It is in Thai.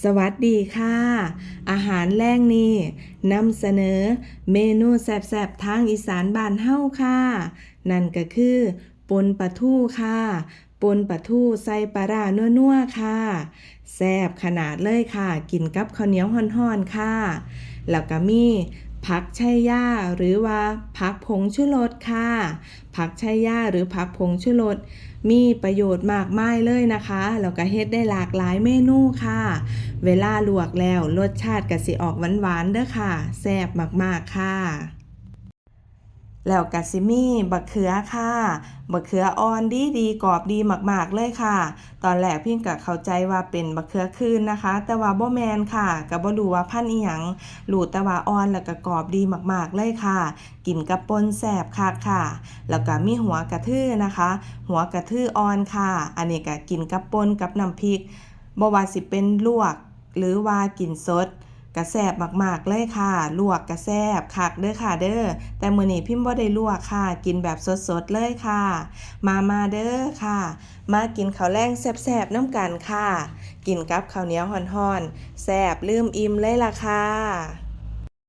สวัสดีค่ะ อาหารแรงนี้นำเสนอเมนูแซ่บๆทางอีสานบ้านเฮ้าค่ะ นั่นก็คือปนปลาทู่ค่ะ ปนปลาทู่ใส่ปลาร้านัวๆค่ะ แซ่บขนาดเลยค่ะ กินกับข้าวเหนียวห่อนๆค่ะ แล้วก็มี ผักชัยยาหรือว่าผักผงชูรสค่ะ ผักชัยยาหรือผักผงชูรสมีประโยชน์มากมายเลยนะคะแล้วก็เฮ็ดได้หลากหลายเมนูค่ะ เวลาลวกแล้วรสชาติก็สิออกหวานๆเด้อค่ะแซ่บมากๆค่ะ แล้วก็สิมี่บักเขือค่ะ บักเขืออ่อนดีดีกรอบดีมากๆเลยค่ะ ตอนแรกพี่ก็เข้าใจว่าเป็นบักเขือคืนนะคะ แต่ว่าบ่แมนค่ะก็บ่รู้ว่าพันอีหยังรู้แต่ว่าอ่อนแล้วก็กรอบดีมากๆเลยค่ะ กินกับปนแซ่บคักค่ะ แล้วก็มีหัวกระทือนะคะ หัวกระทืออ่อนค่ะ อันนี้ก็กินกับปนกับน้ำพริกบ่ว่าสิเป็นลวก หรือว่ากินสด กระแซบมากๆเลยค่ะ ลวกกระแซบคักเด้อค่ะเด้อ แต่มื้อนี้พิมพ์บ่ได้ลวกค่ะ กินแบบสดๆเลยค่ะ มามาเด้อค่ะ มากินข้าวแรงแซ่บๆน้ำกันค่ะ กินกับข้าวเหนียวห่อนๆแซ่บลืมอิ่มเลยล่ะค่ะ